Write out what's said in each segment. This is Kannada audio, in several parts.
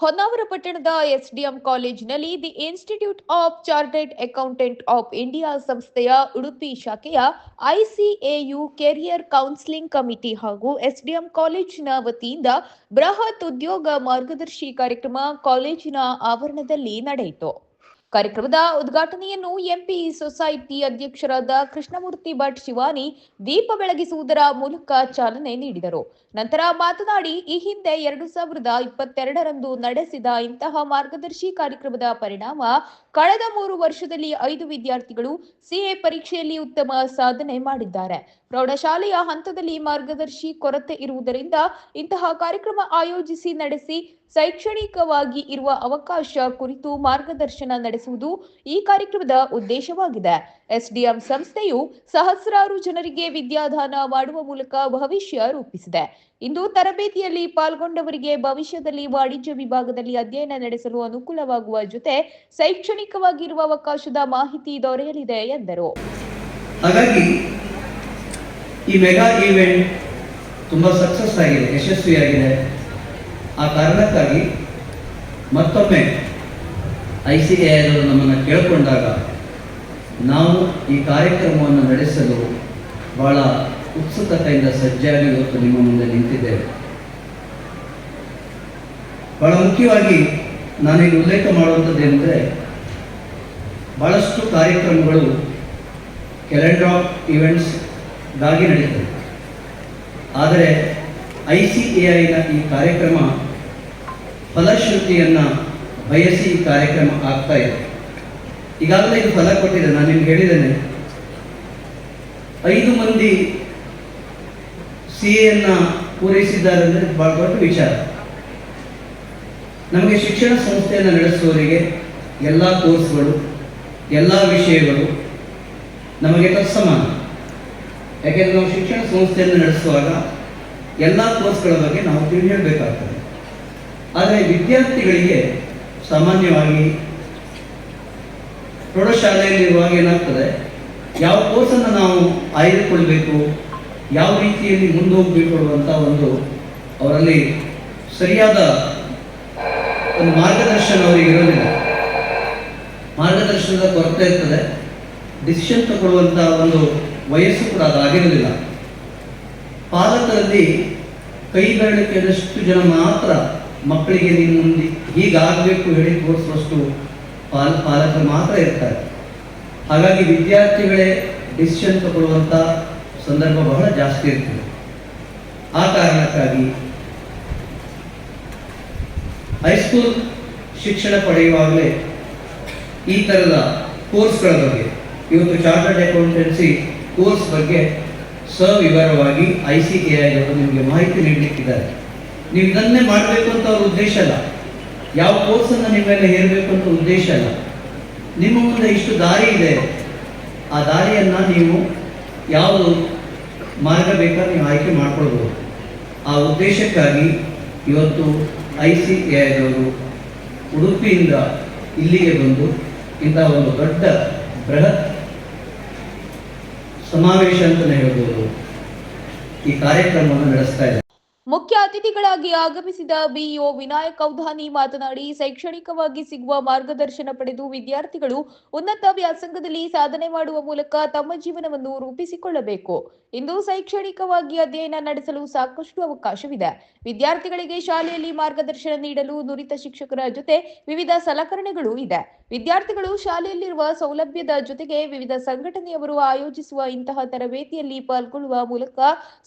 ಹೊನ್ನಾವರ ಪಟ್ಟಣದ ಎಸ್ಡಿಎಂ ಕಾಲೇಜಿನಲ್ಲಿ the Institute of Chartered Accountant of India ಸಂಸ್ಥೆಯ ಉಡುಪಿ ಶಾಖೆಯ ಐಸಿಎಯು ಕೆರಿಯರ್ ಕೌನ್ಸಿಲಿಂಗ್ ಕಮಿಟಿ ಹಾಗೂ ಎಸ್ಡಿಎಂ ಕಾಲೇಜಿನ ವತಿಯಿಂದ ಬೃಹತ್ ಉದ್ಯೋಗ ಮಾರ್ಗದರ್ಶಿ ಕಾರ್ಯಕ್ರಮ ಕಾಲೇಜಿನ ಆವರಣದಲ್ಲಿ ನಡೆಯಿತು. ಕಾರ್ಯಕ್ರಮದ ಉದ್ಘಾಟನೆಯನ್ನು ಎಂಪಿ ಸೊಸೈಟಿ ಅಧ್ಯಕ್ಷರಾದ ಕೃಷ್ಣಮೂರ್ತಿ ಭಟ್ ಶಿವಾನಿ ದೀಪ ಬೆಳಗಿಸುವುದರ ಮೂಲಕ ಚಾಲನೆ ನೀಡಿದರು. ನಂತರ ಮಾತನಾಡಿ, ಈ ಹಿಂದೆ ಎರಡು ಸಾವಿರದ ಇಪ್ಪತ್ತೆರಡರಂದು ನಡೆಸಿದ ಇಂತಹ ಮಾರ್ಗದರ್ಶಿ ಕಾರ್ಯಕ್ರಮದ ಪರಿಣಾಮ ಕಳೆದ ಮೂರು ವರ್ಷದಲ್ಲಿ ಐದು ವಿದ್ಯಾರ್ಥಿಗಳು ಸಿಎ ಪರೀಕ್ಷೆಯಲ್ಲಿ ಉತ್ತಮ ಸಾಧನೆ ಮಾಡಿದ್ದಾರೆ. ಪ್ರೌಢಶಾಲೆಯ ಹಂತದಲ್ಲಿ ಮಾರ್ಗದರ್ಶಿ ಕೊರತೆ ಇರುವುದರಿಂದ ಇಂತಹ ಕಾರ್ಯಕ್ರಮ ಆಯೋಜಿಸಿ ನಡೆಸಿ ಶೈಕ್ಷಣಿಕವಾಗಿ ಇರುವ ಅವಕಾಶ ಕುರಿತು ಮಾರ್ಗದರ್ಶನ ನಡೆಸುವುದು ಈ ಕಾರ್ಯಕ್ರಮದ ಉದ್ದೇಶವಾಗಿದೆ. ಎಸ್ಡಿಎಂ ಸಂಸ್ಥೆಯು ಸಹಸ್ರಾರು ಜನರಿಗೆ ವಿದ್ಯಾದಾನ ಮಾಡುವ ಮೂಲಕ ಭವಿಷ್ಯ ರೂಪಿಸಿದೆ. ಇಂದು ತರಬೇತಿಯಲ್ಲಿ ಪಾಲ್ಗೊಂಡವರಿಗೆ ಭವಿಷ್ಯದಲ್ಲಿ ವಾಣಿಜ್ಯ ವಿಭಾಗದಲ್ಲಿ ಅಧ್ಯಯನ ನಡೆಸಲು ಅನುಕೂಲವಾಗುವ ಜೊತೆ ಶೈಕ್ಷಣಿಕವಾಗಿರುವ ಅವಕಾಶದ ಮಾಹಿತಿ ದೊರೆಯಲಿದೆ ಎಂದರು. ಈ ಮೆಗಾ ಈವೆಂಟ್ ತುಂಬ ಸಕ್ಸಸ್ ಆಗಿದೆ, ಯಶಸ್ವಿಯಾಗಿದೆ. ಆ ಕಾರಣಕ್ಕಾಗಿ ಮತ್ತೊಮ್ಮೆ ಐ ಸಿ ಎ ನಮ್ಮನ್ನು ಕೇಳಿಕೊಂಡಾಗ ನಾವು ಈ ಕಾರ್ಯಕ್ರಮವನ್ನು ನಡೆಸಲು ಬಹಳ ಉತ್ಸುಕತೆಯಿಂದ ಸಜ್ಜಾಗಿ ಇವತ್ತು ನಿಮ್ಮ ಮುಂದೆ ನಿಂತಿದ್ದೇವೆ. ಬಹಳ ಮುಖ್ಯವಾಗಿ ನಾನೀಗ ಉಲ್ಲೇಖ ಮಾಡುವಂಥದ್ದು ಏನಂದರೆ ಭಾಳಷ್ಟು ಕಾರ್ಯಕ್ರಮಗಳು ಕ್ಯಾಲೆಂಡರ್ ಆಫ್ ಇವೆಂಟ್ಸ್ಗಾಗಿ ನಡೆಯುತ್ತದೆ. ಆದರೆ ಐ ಸಿ ಎ ಐನ ಈ ಕಾರ್ಯಕ್ರಮ ಫಲಶ್ರುತಿಯನ್ನು ಬಯಸಿ ಈ ಕಾರ್ಯಕ್ರಮ ಆಗ್ತಾ ಇದೆ. ಈಗಾಗಲೇ ಇದು ಫಲ ಕೊಟ್ಟಿದೆ, ನಾನು ನಿಮ್ಗೆ ಹೇಳಿದ್ದೇನೆ. ಐದು ಮಂದಿ ಸಿ ಎನ್ನ ಪೂರೈಸಿದ್ದಾರೆ ಅಂದರೆ ಭಾಳ ದೊಡ್ಡ ವಿಚಾರ. ನಮಗೆ ಶಿಕ್ಷಣ ಸಂಸ್ಥೆಯನ್ನು ನಡೆಸುವವರಿಗೆ ಎಲ್ಲ ಕೋರ್ಸ್ಗಳು, ಎಲ್ಲ ವಿಷಯಗಳು ನಮಗೆ ತತ್ಸಮಾನ. ಯಾಕೆಂದರೆ ನಾವು ಶಿಕ್ಷಣ ಸಂಸ್ಥೆಯನ್ನು ನಡೆಸುವಾಗ ಎಲ್ಲ ಕೋರ್ಸ್ಗಳ ಬಗ್ಗೆ ನಾವು ತಿಳಿ ಹೇಳಬೇಕಾಗ್ತದೆ. ಆದರೆ ವಿದ್ಯಾರ್ಥಿಗಳಿಗೆ ಸಾಮಾನ್ಯವಾಗಿ ಪ್ರೌಢಶಾಲೆಯಲ್ಲಿರುವಾಗ ಏನಾಗ್ತದೆ? ಯಾವ ಕೋರ್ಸನ್ನು ನಾವು ಆಯ್ದುಕೊಳ್ಬೇಕು, ಯಾವ ರೀತಿಯಲ್ಲಿ ಮುಂದೆ ಹೋಗಬೇಕು ಅನ್ನುವಂಥ ಒಂದು ಅವರಲ್ಲಿ ಸರಿಯಾದ ಒಂದು ಮಾರ್ಗದರ್ಶನ ಅವರಿಗೆ ಇರೋದಿಲ್ಲ. ಮಾರ್ಗದರ್ಶನದ ಕೊರತೆ ಇರ್ತದೆ. ಡಿಸಿಷನ್ ತಗೊಳ್ಳುವಂಥ ಒಂದು ವಯಸ್ಸು ಕೂಡ ಅದಾಗಿರಲಿಲ್ಲ ಪಾಲಕರಲ್ಲಿ ಕೈ ಬೆರಳಿಕೆದಷ್ಟು ಜನ ಮಾತ್ರ ಮಕ್ಕಳಿಗೆ ನೀನು ಮುಂದೆ ಹೀಗಾಗಬೇಕು ಹೇಳಿ ತೋರಿಸುವಷ್ಟು ಪಾಲ, ಪಾಲಕರು ಮಾತ್ರ ಇರ್ತಾರೆ. ಹಾಗಾಗಿ ವಿದ್ಯಾರ್ಥಿಗಳೇ ಡಿಸಿಷನ್ ತಗೊಳ್ಳುವಂಥ ಸಂದರ್ಭ ಬಹಳ ಜಾಸ್ತಿ ಇರ್ತದೆ. ಆ ಕಾರಣಕ್ಕಾಗಿ ಹೈಸ್ಕೂಲ್ ಶಿಕ್ಷಣ ಪಡೆಯುವಾಗಲೇ ಈ ಥರದ ಕೋರ್ಸ್ಗಳ ಬಗ್ಗೆ, ಇವತ್ತು ಚಾರ್ಟರ್ಡ್ ಅಕೌಂಟೆನ್ಸಿ ಕೋರ್ಸ್ ಬಗ್ಗೆ ಸವಿವರವಾಗಿ ಐ ಸಿ ಎ ಅವರು ನಿಮಗೆ ಮಾಹಿತಿ ನೀಡಲಿಕ್ಕಿದ್ದಾರೆ. ನೀವು ಇದನ್ನೇ ಮಾಡಬೇಕು ಅಂತ ಅವ್ರ ಉದ್ದೇಶ ಅಲ್ಲ. ಯಾವ ಕೋರ್ಸನ್ನು ನಿಮ್ಮೆಲ್ಲ ಹೇರಬೇಕು ಅಂತ ಉದ್ದೇಶ ಅಲ್ಲ. ನಿಮ್ಮ ಮುಂದೆ ಇಷ್ಟು ದಾರಿ ಇದೆ. ಆ ದಾರಿಯನ್ನು ನೀವು ಯಾವುದು ಮಾರ್ಗ ಬೇಕಾದ್ರೆ ನೀವು ಆಯ್ಕೆ ಮಾಡ್ಕೊಳ್ಬೋದು. ಆ ಉದ್ದೇಶಕ್ಕಾಗಿ ಇವತ್ತು ಐ ಸಿ ಎ ಐದವರು ಉಡುಪಿಯಿಂದ ಇಲ್ಲಿಗೆ ಬಂದು ಇಂತಹ ಒಂದು ದೊಡ್ಡ ಬೃಹತ್ ಸಮಾವೇಶ ಅಂತಲೇ ಹೇಳ್ಬೋದು ಈ ಕಾರ್ಯಕ್ರಮವನ್ನು ನಡೆಸ್ತಾ ಇದೆ ಮುಖ್ಯ ಅತಿಥಿಗಳಾಗಿ ಆಗಮಿಸಿದ ಬಿಇಒ ವಿನಾಯಕ್ ಔಧಾನಿ ಮಾತನಾಡಿ, ಶೈಕ್ಷಣಿಕವಾಗಿ ಸಿಗುವ ಮಾರ್ಗದರ್ಶನ ಪಡೆದು ವಿದ್ಯಾರ್ಥಿಗಳು ಉನ್ನತ ವ್ಯಾಸಂಗದಲ್ಲಿ ಸಾಧನೆ ಮಾಡುವ ಮೂಲಕ ತಮ್ಮ ಜೀವನವನ್ನು ರೂಪಿಸಿಕೊಳ್ಳಬೇಕು. ಇಂದು ಶೈಕ್ಷಣಿಕವಾಗಿ ಅಧ್ಯಯನ ನಡೆಸಲು ಸಾಕಷ್ಟು ಅವಕಾಶವಿದೆ. ವಿದ್ಯಾರ್ಥಿಗಳಿಗೆ ಶಾಲೆಯಲ್ಲಿ ಮಾರ್ಗದರ್ಶನ ನೀಡಲು ನುರಿತ ಶಿಕ್ಷಕರ ಜೊತೆ ವಿವಿಧ ಸಲಕರಣೆಗಳು ಇದೆ. ವಿದ್ಯಾರ್ಥಿಗಳು ಶಾಲೆಯಲ್ಲಿರುವ ಸೌಲಭ್ಯದ ಜೊತೆಗೆ ವಿವಿಧ ಸಂಘಟನೆಯವರು ಆಯೋಜಿಸುವ ಇಂತಹ ತರಬೇತಿಯಲ್ಲಿ ಪಾಲ್ಗೊಳ್ಳುವ ಮೂಲಕ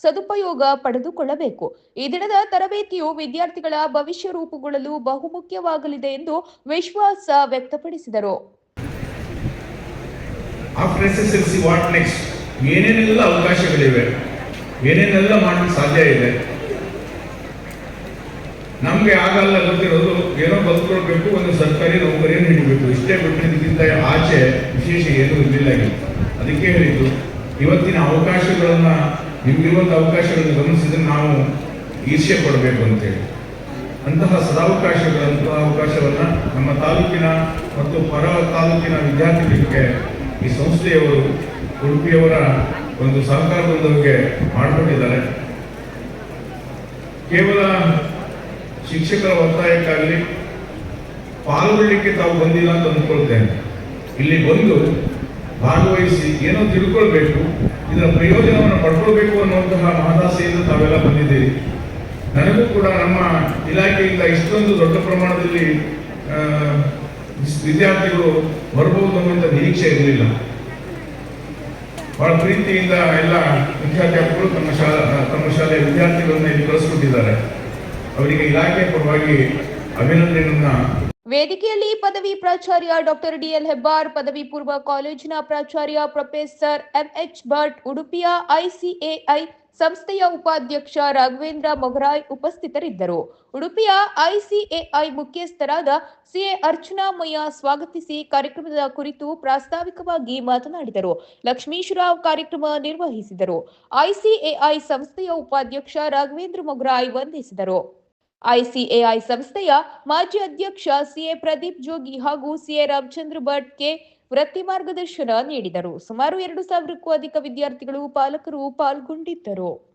ಸದುಪಯೋಗ ಪಡೆದುಕೊಳ್ಳಬೇಕು. ಈ ದಿನದ ತರಬೇತಿಯು ವಿದ್ಯಾರ್ಥಿಗಳ ಭವಿಷ್ಯ ರೂಪುಗೊಳ್ಳಲು ಬಹುಮುಖ್ಯವಾಗಲಿದೆ ಎಂದು ವಿಶ್ವಾಸ ವ್ಯಕ್ತಪಡಿಸಿದರು. ಏನೇನೆಲ್ಲ ಅವಕಾಶಗಳಿವೆ? ಏನೇನೆಲ್ಲ ಮಾಡಲು ಸಾಧ್ಯ ಇದೆ? ನಮಗೆ ಆಗಲ್ಲ ಗೊತ್ತಿರೋದು, ಏನೋ ಬದುಕೊಳ್ಬೇಕು, ಒಂದು ಸರ್ಕಾರಿ ನೌಕರಿಯನ್ನು ನೀಡಬೇಕು ಇಷ್ಟೇ ಬಿಟ್ಟಿದ್ದಕ್ಕಿಂತ ಆಚೆ ವಿಶೇಷ ಏನೂ ಇರಲಿಲ್ಲ ಅದಕ್ಕೆ ಹೇಳಿದ್ದು, ಇವತ್ತಿನ ಅವಕಾಶಗಳನ್ನ ನಿಮ್ಗಿರುವಂಥ ಅವಕಾಶಗಳನ್ನು ಗಮನಿಸಿದ್ರೆ ನಾವು ಈರ್ಷ್ಯೆ ಕೊಡಬೇಕು ಅಂತೇಳಿ. ಅಂತಹ ಸದಾವಕಾಶಗಳಂತಹ ಅವಕಾಶವನ್ನ ನಮ್ಮ ತಾಲೂಕಿನ ಮತ್ತು ಪರ ತಾಲೂಕಿನ ವಿದ್ಯಾರ್ಥಿಗಳಿಗೆ ಈ ಸಂಸ್ಥೆಯವರು ಉಡುಪಿಯವರ ಒಂದು ಸಹಕಾರದೊಂದಿಗೆ ಮಾಡಿಕೊಂಡಿದ್ದಾರೆ. ಕೇವಲ ಶಿಕ್ಷಕರ ಒತ್ತಾಯಕ್ಕಾಗಲಿ ಪಾಲ್ಗೊಳ್ಳಿಕ್ಕೆ ತಾವು ಬಂದಿಲ್ಲ ಅಂತ ಅಂದ್ಕೊಳ್ತೇನೆ. ಇಲ್ಲಿ ಬಂದು ಭಾಗವಹಿಸಿ ಏನೋ ತಿಳ್ಕೊಳ್ಬೇಕು, ಇದರ ಪ್ರಯೋಜನವನ್ನು ಪಡ್ಕೊಳ್ಬೇಕು ಅನ್ನುವಂತಹ ಮಹದಾಸೆಯಿಂದ ತಾವೆಲ್ಲ ಬಂದಿದ್ದೀರಿ. ನನಗೂ ಕೂಡ ನಮ್ಮ ಇಲಾಖೆಯಿಂದ ಇಷ್ಟೊಂದು ದೊಡ್ಡ ಪ್ರಮಾಣದಲ್ಲಿ ವಿದ್ಯಾರ್ಥಿಗಳು ಬರಬಹುದು ಅನ್ನುವಂಥ ನಿರೀಕ್ಷೆ ಇರಲಿಲ್ಲ. ಬಹಳ ಪ್ರೀತಿಯಿಂದ ಎಲ್ಲ ವಿದ್ಯಾಧ್ಯಾಪಕರು ತಮ್ಮ ಶಾಲಾ ತಮ್ಮ ಶಾಲೆಯ ವಿದ್ಯಾರ್ಥಿಗಳನ್ನ ಇಲ್ಲಿ ಕಳಿಸ್ಕೊಟ್ಟಿದ್ದಾರೆ. ಅವರಿಗೆ ಇಲಾಖೆ ಪರವಾಗಿ ಅಭಿನಂದನೆಯನ್ನ ವೇದಿಕೆಯಲ್ಲಿ ಪದವಿ ಪ್ರಾಚಾರ್ಯ ಡಾಕ್ಟರ್ ಡಿಎಲ್ ಹೆಬ್ಬಾರ್, ಪದವಿ ಪೂರ್ವ ಕಾಲೇಜಿನ ಪ್ರಾಚಾರ್ಯ ಪ್ರೊಫೆಸರ್ ಎಂಎಚ್ ಭಟ್, ಉಡುಪಿಯ ಐಸಿಎಐ ಸಂಸ್ಥೆಯ ಉಪಾಧ್ಯಕ್ಷ ರಾಘವೇಂದ್ರ ಮೊಗರಾಯ್ ಉಪಸ್ಥಿತರಿದ್ದರು. ಉಡುಪಿಯ ಐಸಿಎಐ ಮುಖ್ಯಸ್ಥರಾದ ಸಿಎ ಅರ್ಚನಾ ಮಯ್ಯ ಸ್ವಾಗತಿಸಿ ಕಾರ್ಯಕ್ರಮದ ಕುರಿತು ಪ್ರಾಸ್ತಾವಿಕವಾಗಿ ಮಾತನಾಡಿದರು. ಲಕ್ಷ್ಮೀಶ್ವರಾವ್ ಕಾರ್ಯಕ್ರಮ ನಿರ್ವಹಿಸಿದರು. ಐಸಿಎಐ ಸಂಸ್ಥೆಯ ಉಪಾಧ್ಯಕ್ಷ ರಾಘವೇಂದ್ರ ಮೊಗರಾಯ್ ವಂದಿಸಿದರು. ಐಸಿಎಐ ಸಂಸ್ಥೆಯ ಮಾಜಿ ಅಧ್ಯಕ್ಷ ಸಿಎ ಪ್ರದೀಪ್ ಜೋಗಿ ಹಾಗೂ ಸಿಎ ರಾಮಚಂದ್ರ ಭಟ್ಗೆ ವೃತ್ತಿ ಮಾರ್ಗದರ್ಶನ ನೀಡಿದರು. ಸುಮಾರು ಎರಡು ಸಾವಿರಕ್ಕೂ ಅಧಿಕ ವಿದ್ಯಾರ್ಥಿಗಳು ಪಾಲಕರು ಪಾಲ್ಗೊಂಡಿದ್ದರು.